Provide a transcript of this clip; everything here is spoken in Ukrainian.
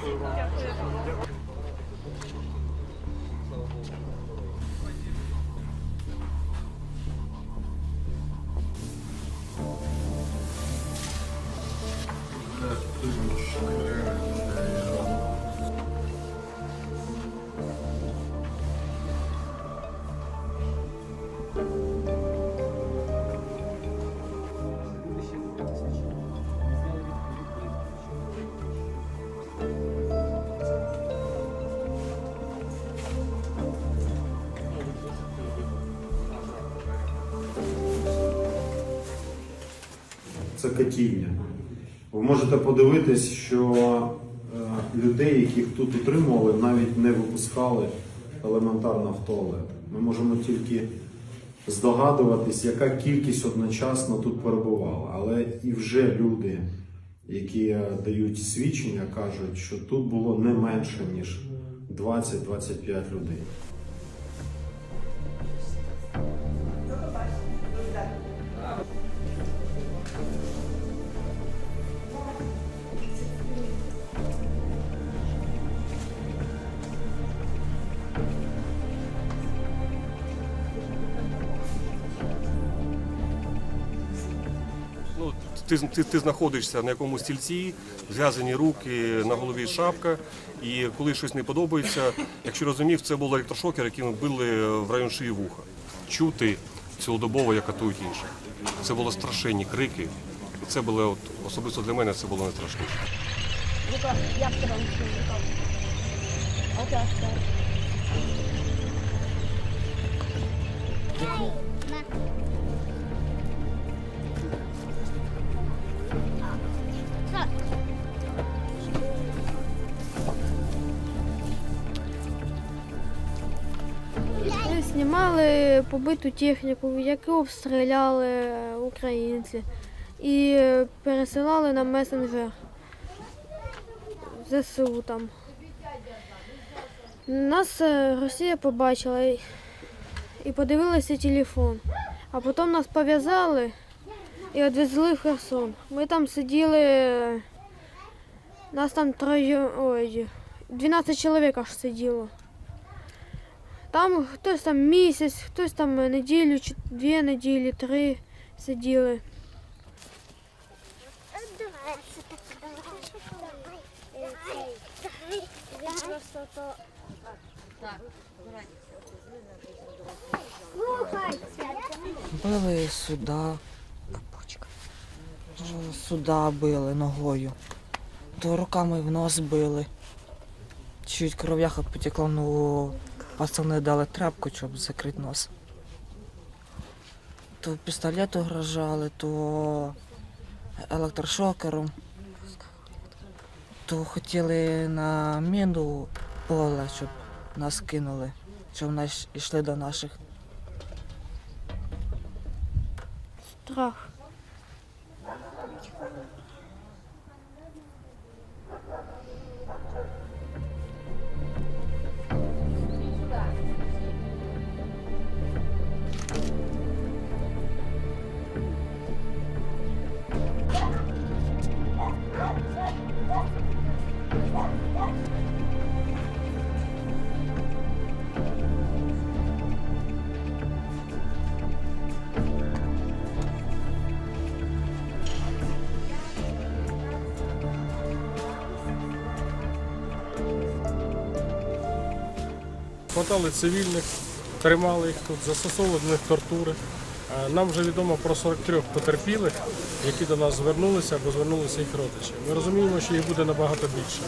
Дякую вам. Дякую. Це катівня. Ви можете подивитись, що е, людей, яких тут утримували, навіть не випускали елементарно в туалет. Ми можемо тільки здогадуватись, яка кількість одночасно тут перебувала. Але і вже люди, які дають свідчення, кажуть, що тут було не менше, ніж 20-25 людей. Ти, ти, ти знаходишся на якомусь стільці, зв'язані руки, на голові шапка, і коли щось не подобається, якщо розумів, це був електрошокер, яким били в район шиї вуха. Чути цілодобово, як катують інших. Це були страшенні крики. І це було от, особисто для мене це було найстрашніше. Лука, знімали побиту техніку, яку обстріляли українці, і пересилали на месенджер ЗСУ там. Нас е, Росія побачила і, подивилася телефон. А потім нас пов'язали і відвезли в Херсон. Ми там сиділи, нас там троє, ой, 12 чоловік аж сиділо. Там хтось там місяць, хтось там неділю, дві неділі, три сиділи. Били сюди. Е, Сюди били ногою. То руками в нос били. Чуть кров'яха потекла, ну пацани дали тряпку, щоб закрити нос. То пістолет угрожали, то електрошокером. То хотіли на міну поле, щоб нас кинули, щоб нас йшли до наших. Страх. Хватали цивільних, тримали їх тут, застосовували до них тортури. Е, Нам вже відомо про 43 потерпілих, які до нас звернулися або звернулися їх родичі. Ми розуміємо, що їх буде набагато більше.